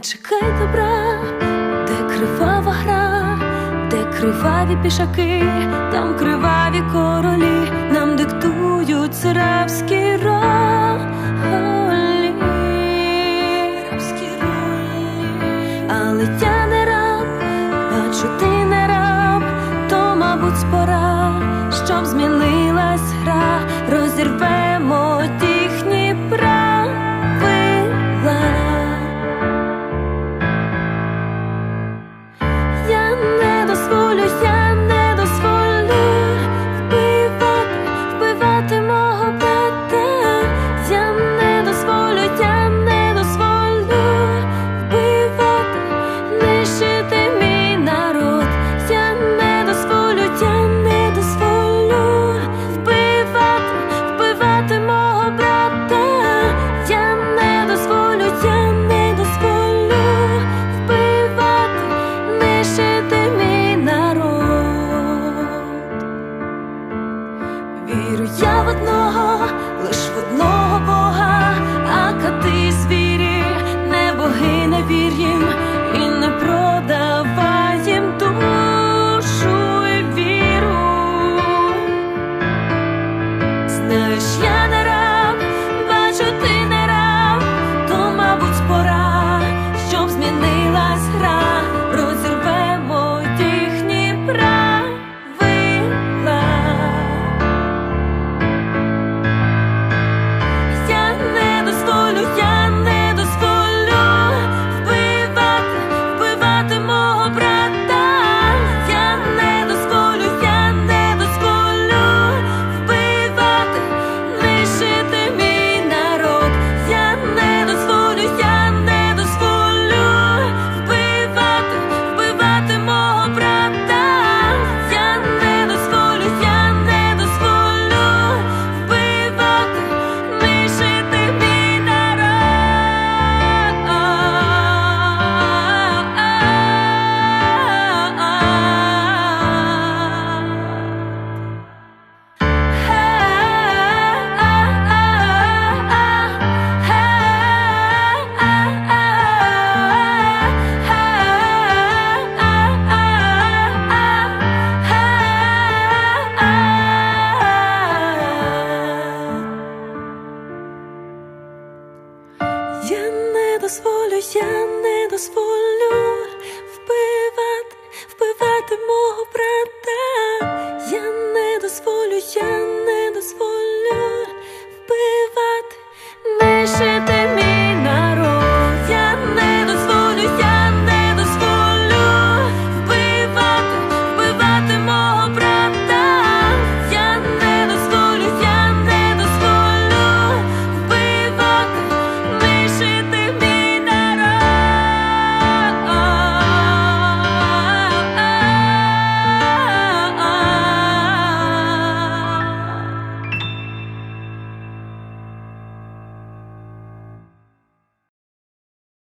Не чекай добра, де кривава гра, де криваві пішаки, там криваві королі, нам диктують царабські ролі. Рабські ролі. Але я не раб, бачу ти не раб, то, мабуть, пора, щоб змінилась гра, розірве. svoliu ja ne dozvolju